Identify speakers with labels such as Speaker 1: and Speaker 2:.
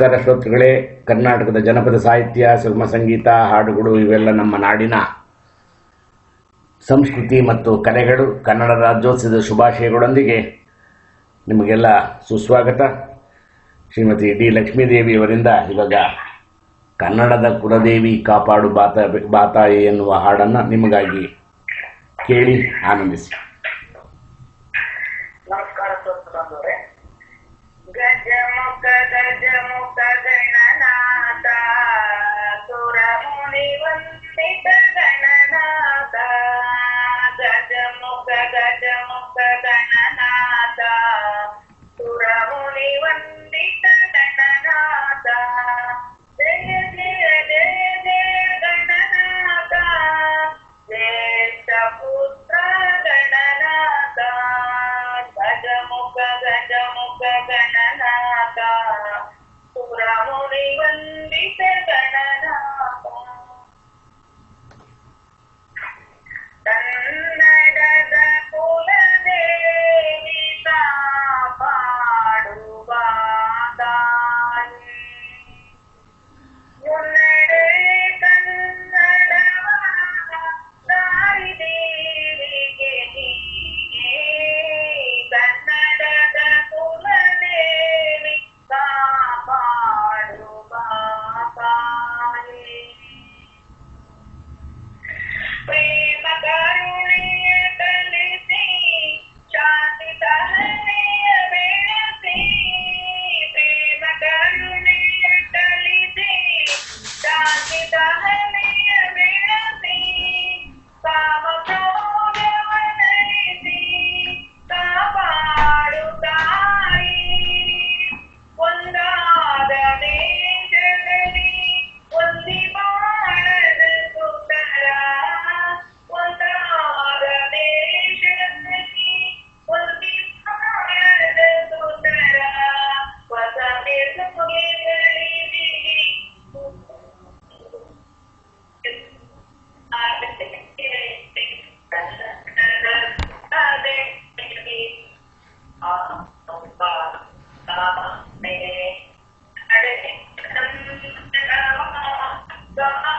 Speaker 1: ನಮಸ್ಕಾರ ಶ್ರೋತೃಗಳೇ, ಕರ್ನಾಟಕದ ಜನಪದ ಸಾಹಿತ್ಯ ಸುಗಮ ಸಂಗೀತ, ಹಾಡುಗಳು ಇವೆಲ್ಲ ನಮ್ಮ ನಾಡಿನ ಸಂಸ್ಕೃತಿ ಮತ್ತು ಕಲೆಗಳು. ಕನ್ನಡ ರಾಜ್ಯೋತ್ಸವದ ಶುಭಾಶಯಗಳೊಂದಿಗೆ ನಿಮಗೆಲ್ಲ ಸುಸ್ವಾಗತ. ಶ್ರೀಮತಿ ಡಿ ಲಕ್ಷ್ಮೀದೇವಿಯವರಿಂದ ಇವಾಗ ಕನ್ನಡದ ಕುಲದೇವಿ ಕಾಪಾಡು ಬಾತ, ಬಾತಾಯಿ ಎನ್ನುವ ಹಾಡನ್ನು ನಿಮಗಾಗಿ ಕೇಳಿ ಆನಂದಿಸಿ.
Speaker 2: ನಮಸ್ಕಾರ ಗಜಮುಖ ಗಣನಾಥ மாதா புறாமுனை வந்திசர் கணனா Bye.